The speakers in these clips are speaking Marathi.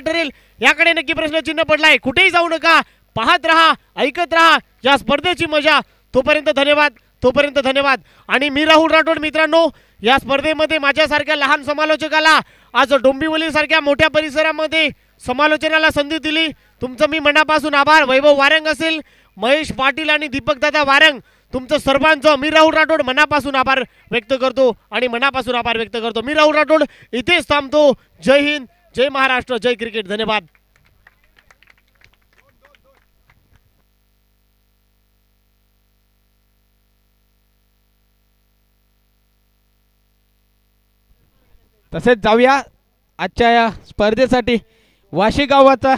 ठरेल? याकडे नक्की प्रश्नचिन्ह पडलाय. कुठेही जाऊ नका. पाहत राहा ऐकत राहा. या स्पर्धेची मजा. तोपर्यंत धन्यवाद. तोपर्यंत धन्यवाद. आणि मी राहुल राठोड मित्रांनो या स्पर्धेमध्ये माझ्यासारख्या लहान समालोचकाला आज डोंबिवलीसारख्या मोठ्या परिसरामध्ये समालोचनाला संधी दिली. तुमचं मी मनापासून आभार. वैभव वारंग असेल महेश पाटील आणि दीपकदादा वारंग. तुमचं सर्वांचं मी राहुल राठोड मनापासून आभार व्यक्त करतो आणि मनापासून आभार व्यक्त करतो. मी राहुल राठोड इथेच थांबतो. जय हिंद. जय महाराष्ट्र जय क्रिकेट धन्यवाद. तसेच जाऊया आजच्या या स्पर्धेसाठी वाशी गावाचा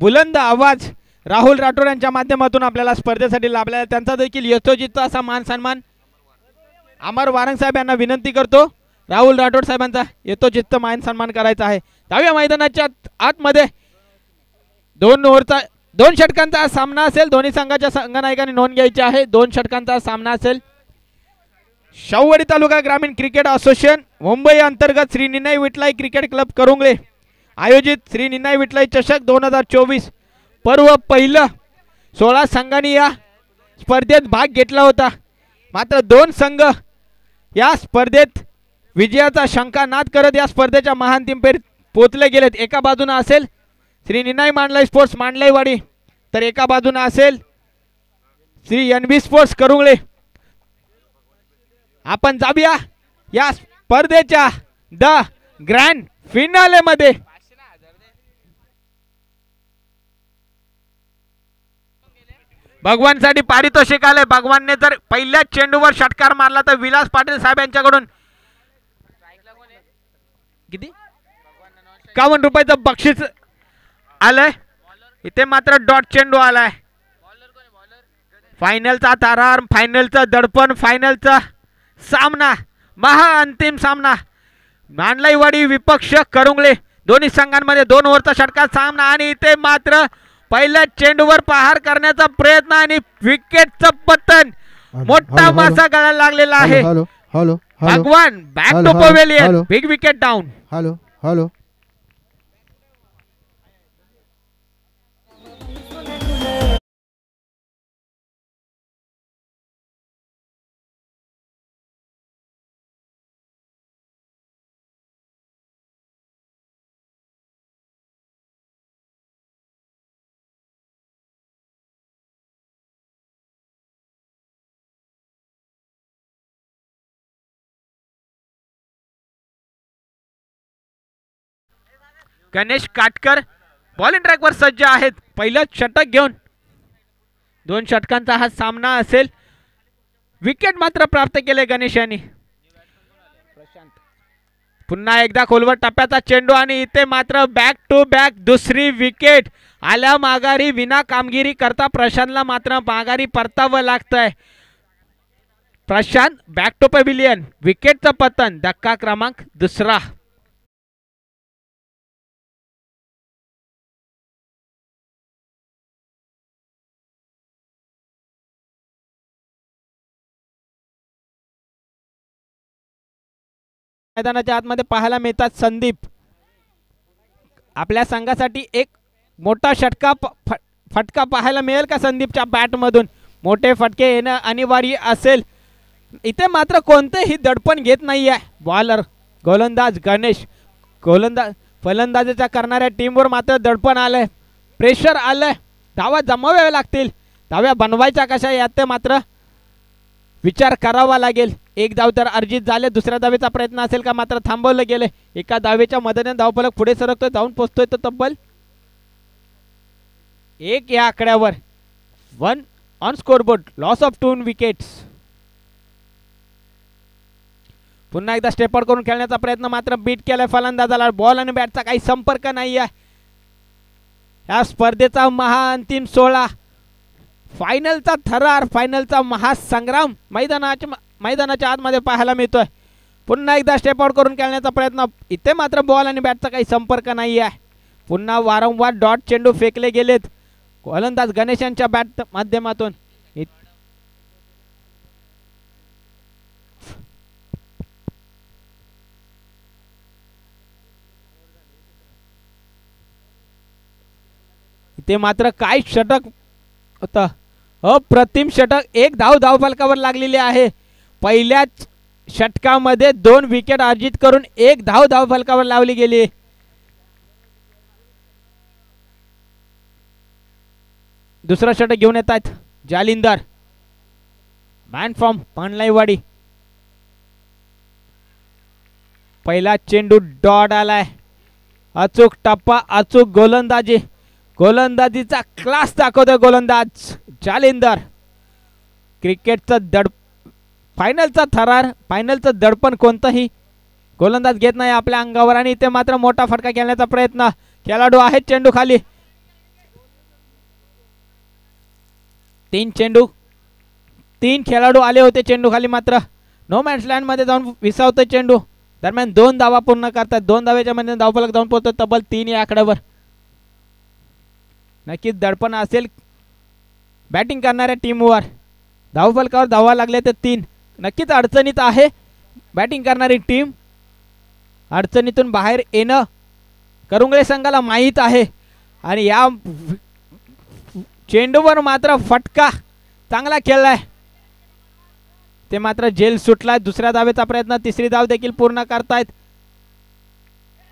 बुलंद आवाज राहुल राठोड यांच्या माध्यमातून आपल्याला स्पर्धेसाठी लाभला त्यांचा देखील यथोचित असा मान सन्मान अमर वारंग साहेब यांना विनंती करतो. राहुल राठोड साहेबांचा येतो यथोचित मान सन्मान करायचा आहे. दहाव्या मैदानाच्या आतमध्ये दोन ओव्हरचा दोन षटकांचा सामना असेल. दोन्ही संघाच्या संघनायकाने नोंद घ्यायची आहे. दोन षटकांचा सामना असेल. शाहूवाडी तालुका ग्रामीण क्रिकेट असोसिएशन मुंबई अंतर्गत श्री निनाई विटलाई क्रिकेट क्लब करुंगले आयोजित श्री निनाई विटलाई चषक दोन हजार चोवीस पर्व पहिलं सोळा संघांनी या स्पर्धेत भाग घेतला होता. मात्र दोन संघ या स्पर्धेत विजयाचा शंका नाद करत या स्पर्धेच्या महांतिम फेरीत पोचले गेलेत. एका बाजूनं असेल श्री निनाई मांडलाई स्पोर्ट्स मांडलाईवाडी तर एका बाजूनं असेल Shri N B sports Karungale. आपण जाऊया या स्पर्धेच्या द ग्रँड फिनाले मध्ये. भगवानसाठी पारितोषिक आले भगवानने जर पहिल्याच चेंडूवर षटकार मारला तर विलास पाटील साहेब यांच्याकडून किती? एकावन्न रुपयाचं बक्षीस आलंय. इथे मात्र डॉट चेंडू आलाय. फायनलचा तारार फायनलचं दडपण फायनलचा सामना महाअंतिम सामना. मांडलाईवाडी विपक्ष करुंगले दोन्ही संघांमध्ये दोन ओव्हरचा षटकार सामना आणि इथे मात्र पहिल्या चेंडूवर प्रहार करण्याचा प्रयत्न आणि विकेटचं पतन. मोठा. मासा गळायला लागलेला आहे. Hello. Bhagwan back to pavilion. Big wicket down. Hello. Hello. Ganesh Katkar bowling ट्रॅकवर सज्ज आहेत. पहिलं षटक घेऊन. दोन षटकांचा हा सामना असेल. विकेट मात्र प्राप्त केले गणेश यांनी. पुन्हा एकदा खोलवर टप्प्याचा चेंडू आणि इथे मात्र बॅक टू बॅक दुसरी विकेट आल्या माघारी विना कामगिरी करता प्रशांतला मात्र माघारी परतावं लागतंय. प्रशांत बॅक टू पॅव्हिलियन विकेटचं पतन. धक्का क्रमांक दुसरा. मैदानाच्या आतमध्ये पाहायला मिळतात संदीप. आपल्या संघासाठी एक मोठा षटका फटका पाहायला मिळेल का संदीपच्या बॅटमधून? मोठे फटके येणं अनिवार्य असेल. इथे मात्र कोणतेही दडपण घेत नाही आहे बॉलर गोलंदाज गणेश गोलंदाज फलंदाजीच्या करणाऱ्या टीमवर मात्र दडपण आलंय. प्रेशर आलंय. धावा जमाव्या लागतील. धाव्या बनवायच्या कशा यात मात्र विचार करावा लागेल. एक धाव तर अर्जित झाले दुसऱ्या धावेचा प्रयत्न असेल का? मात्र थांबवलं गेले. एका धावेच्या मदतीने धावफलक पुढे सरकतोय जाऊन पोचतोय तो तब्बल. एक या आकड्यावर. One on scoreboard loss of two wickets पुन्हा एकदा स्टेपआउट करून खेळण्याचा प्रयत्न मात्र बीट केलाय फलंदाजाला. बॉल आणि बॅटचा काही संपर्क नाही आहे या स्पर्धेचा महाअंतिम सोहळा. फायनलचा थरार फायनलचा महासंग्राम. मैदानाच्या मैदानाच्या आतमध्ये पाहायला मिळतोय. पुन्हा एकदा स्टेप आउट करून खेळण्याचा प्रयत्न. इथे मात्र बॉल आणि बॅटचा काही संपर्क नाही आहे पुन्हा वारंवार डॉट चेंडू फेकले गेलेत. गोलंदाज गणेश यांच्या बॅट माध्यमातून इथे ते मात्र काय षटक होतं? अप्रतिम षटक एक धाव धावपालकावर लागलेली आहे. पहिल्याच षटकामध्ये दोन विकेट अर्जित करून एक धाव धावफलकावर लावली गेली. दुसरा षटक घेऊन येत आहेत जालिंदर. Man from पानलाईवाडी. पहिला चेंडू डॉट आलाय. अचूक टप्पा अचूक गोलंदाजी. गोलंदाजीचा क्लास दाखवतोय गोलंदाज जालिंदर. क्रिकेटचं दड फायनलचा थरार फायनलचं दडपण कोणतंही? गोलंदाज घेत नाही आपल्या अंगावर आणि इथे मात्र मोठा फटका खेळण्याचा प्रयत्न. खेळाडू आहेत चेंडू खाली. तीन चेंडू. तीन खेळाडू आले होते चेंडू खाली मात्र. नो मॅच मध्ये जाऊन विसावतोय चेंडू. दरम्यान दोन धावा पूर्ण करतात. दोन धावेच्या मध्ये धावफलक जाऊन पोहोचतो. तब्बल तीन या आकड्यावर. नक्कीच दडपण असेल बॅटिंग करणाऱ्या टीमवर धावफलकावर धावा लागले तर तीन. नक्कीच अडचणीत आहे. बॅटिंग करणारी टीम अडचणीतून बाहेर येणं करुंगळे संघाला माहीत आहे. आणि या चेंडूवर मात्र फटका चांगला खेळलाय. ते मात्र जेल सुटलाय. दुसऱ्या धावेचा प्रयत्न तिसरी धाव देखील पूर्ण करतायत.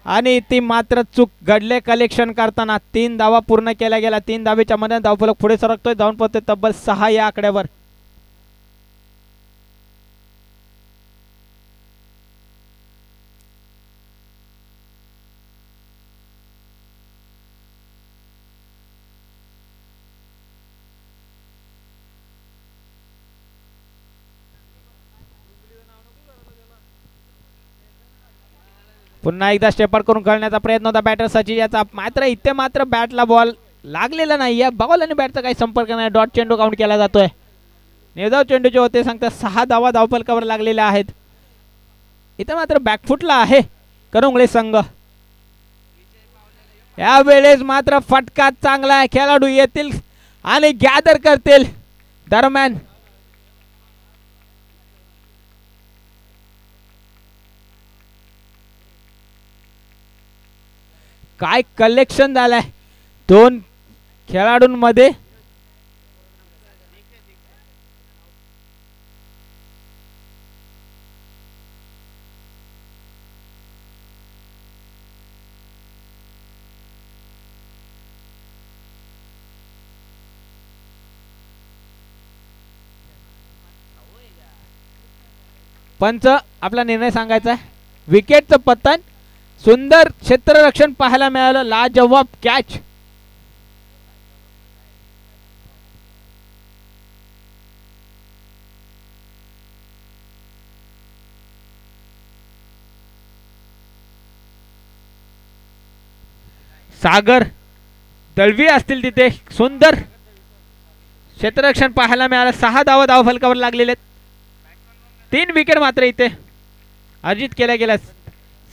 आणि ती मात्र चूक घडले. कलेक्शन करताना तीन धावा पूर्ण केल्या गेल्या. तीन धावेच्या मध्ये धावफलक पुढे सरकतोय. जाऊन पोहोचतोय तब्बल सहा या आकड्यावर. पुन्हा एकदा स्टेपर करून खेळण्याचा प्रयत्न होता बॅटर सचिन. याचा मात्र इथे मात्र बॅटला बॉल लागलेला नाही. या बॉल आणि बॅटचा काही संपर्क नाही. डॉट चेंडू काउंट केला जातोय. निर्धाव चेंडू जे होते सांगता सहा धावा धावपलकावर लागलेल्या आहेत. इथं मात्र बॅकफुटला आहे करुंगळे संघ. यावेळेस मात्र फटका चांगला आहे. खेळाडू येतील आणि गॅदर करतील. दरम्यान काय कलेक्शन झालंय? दोन खेळाडूंमध्ये. पंच आपला निर्णय सांगायचा आहे. विकेटचं पतन सुंदर क्षेत्ररक्षण पाहायला मिळालं. लाजवाब कॅच सागर दळवी असतील तिथे. सुंदर क्षेत्ररक्षण पाहायला मिळालं. सहा धावा धाव फलकावर लागलेले आहेत. तीन विकेट मात्र इथे अर्जित केल्या गेल्यास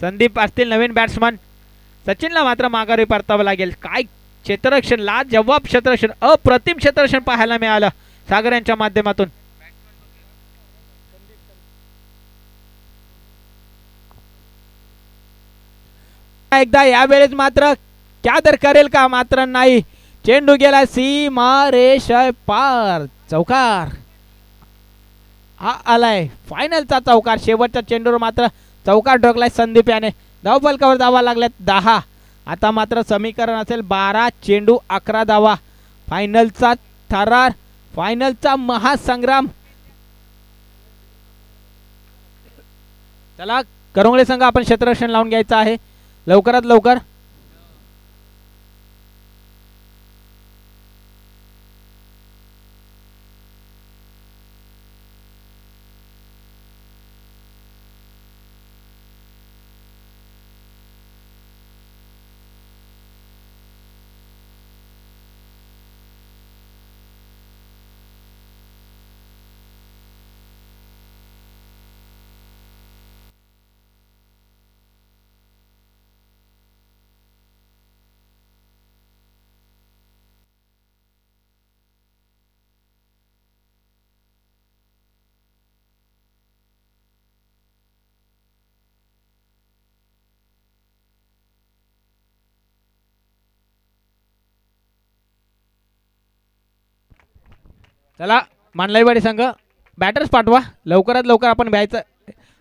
संदीप असतील नवीन बॅट्समन सचिनला मात्र माघारी परतावं लागेल. काय क्षेत्ररक्षण ला जवाब क्षेत्ररक्षण अप्रतिम क्षेत्ररक्षण पाहायला मिळालं सागर यांच्या माध्यमातून. एकदा यावेळेस मात्र क्या तर करेल का? मात्र नाही. चेंडू गेला सीमा रेष पार चौकार. हा आलाय. फायनलचा चौकार. शेवटच्या चेंडूवर मात्र चौकार ठोकलाय संदीप याने. धावफलकावर धावा लागल्यात दहा. आता मात्र समीकरण असेल बारा चेंडू अकरा धावा. फायनलचा थरार फायनलचा महासंग्राम. चला करोंगळे संघ आपण क्षेत्ररक्षण लावून घ्यायचं आहे. लवकरात लवकर चला मानलाईवाडी संघ बॅटर्स पाठवा. लवकरात लवकर आपण घ्यायचं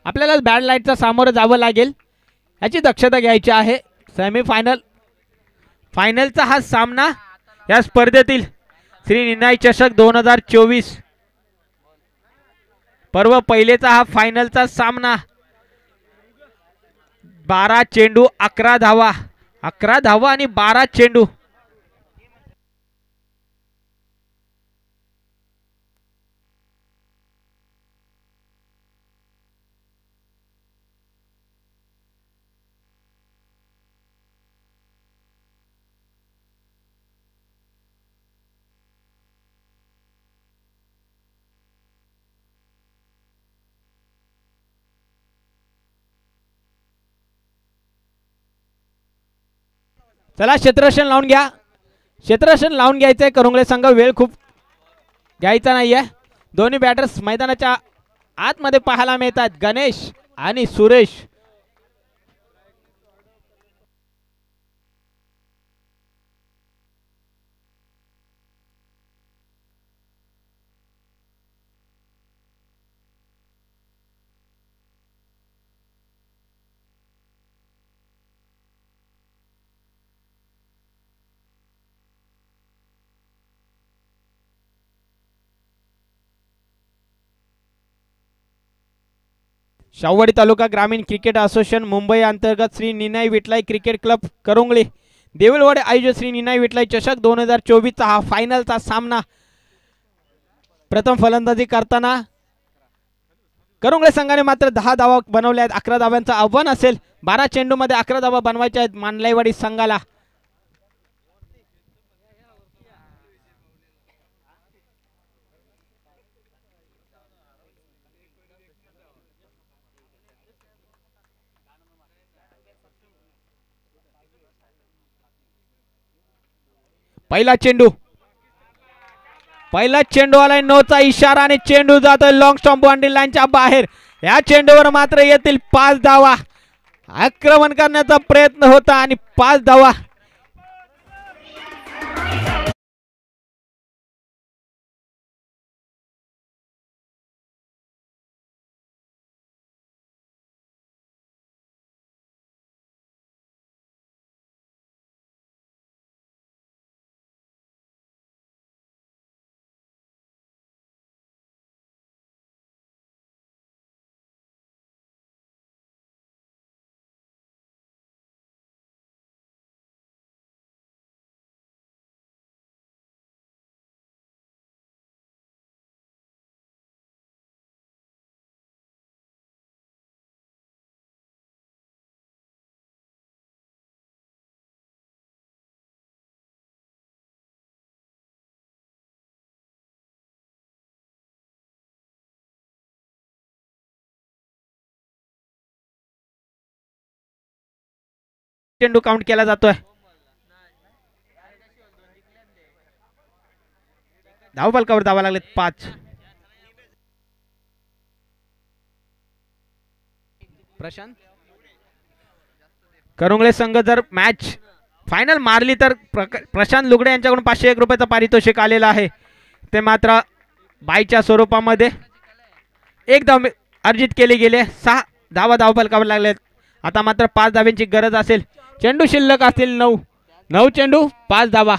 आपल्याला बॅड लाईटचा सामोरं जावं लागेल. याची दक्षता घ्यायची आहे. सेमीफायनल फायनलचा हा सामना या स्पर्धेतील श्री निनाई चषक दोन हजार चोवीस. पर्व पहिलेचा हा फायनलचा सामना. बारा चेंडू अकरा धावा. अकरा धावा आणि बारा चेंडू. चला क्षेत्ररक्षण लावून घ्या. क्षेत्ररक्षण लावून घ्यायचं आहे. करुंगले संघ वेळ खूप घ्यायचा नाही आहे दोन्ही बॅटर्स मैदानाच्या आतमध्ये पाहायला मिळतात. गणेश आणि सुरेश. शाहूवाडी तालुका ग्रामीण क्रिकेट असोसिएशन मुंबई अंतर्गत श्री निनाय विटलाई क्रिकेट क्लब करुंगळे देवलवाडे आयोजित श्री निनाय विटलाई चषक दोन हजार चोवीसचा हा फायनलचा सामना प्रथम फलंदाजी करताना करुंगळे संघाने मात्र दहा धावा बनवल्या आहेत. अकरा धाव्यांचं आव्हान असेल. बारा चेंडूमध्ये अकरा धावा बनवायच्या आहेत मानलाईवाडी संघाला. पहिला चेंडू. पहिला चेंडू आलाय नोचा इशारा आणि चेंडू जातोय लॉंग स्टॉम्प बाउंड्री लाईनच्या बाहेर. या चेंडूवर मात्र येतील पाच धावा. आक्रमण करण्याचा प्रयत्न होता आणि पाच धावा. चेंडू काउंट केला जातोय. धाव बलकावर धावा लागलेत पाच. प्रशांत? करुंगळे संघ जर मॅच फायनल मारली तर प्रशांत लुगडे यांच्याकडून पाचशे एक रुपयाचं पारितोषिक आलेलं आहे. ते मात्र बाईच्या स्वरूपामध्ये एक धाव मी- अर्जित केले गेले. सहा धावा धाव फलकावर लागलेत. आता मात्र पाच धाव्यांची गरज असेल. चेंडू शिल्लक असतील नऊ. नऊ चेंडू पाच धावा.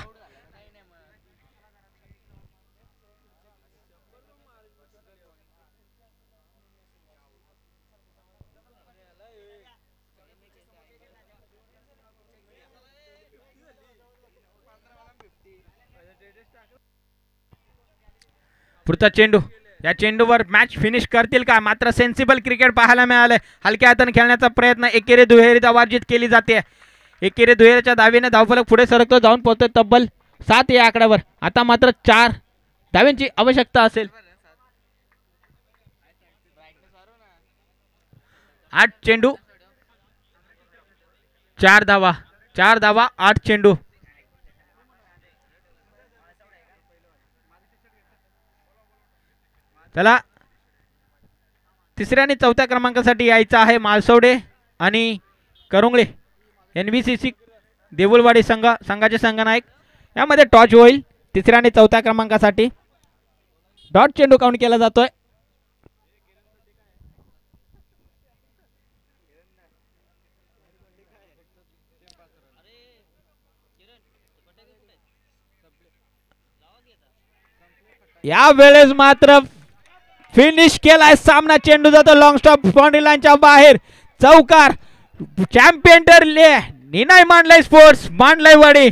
पुढचा चेंडू. या चेंडूवर मॅच फिनिश करतील का? मात्र सेन्सिबल क्रिकेट पाहायला मिळालंय. हलक्या हाताने खेळण्याचा प्रयत्न एकेरी दुहेरी धावार्जित केली जाते. एकेरी दुहेरीच्या धावेने धावफलक पुढे सरकतो जाऊन पोहोचतो तब्बल सात या आकड्यावर. आता मात्र चार धाव्यांची आवश्यकता असेल. आठ चेंडू. चार धावा. चार धावा आठ चेंडू. चला. तिसऱ्या आणि चौथ्या क्रमांकासाठी यायचं आहे मालसवडे आणि Karungale. N B C C Deulwadi संघ संघाचे संघनायक. यामध्ये टॉच होईल तिसऱ्या आणि चौथ्या क्रमांकासाठी. डॉट चेंडू काउंट केला जातोय. या वेळेस मात्र फिनिश केलाय सामना. चेंडू जातो लॉंग स्टॉप बाउंड्री लाईनच्या बाहेर. चौकार चॅम्पियन ठरले नाही मांडलाय स्पोर्ट्स मांडलाय वाडी.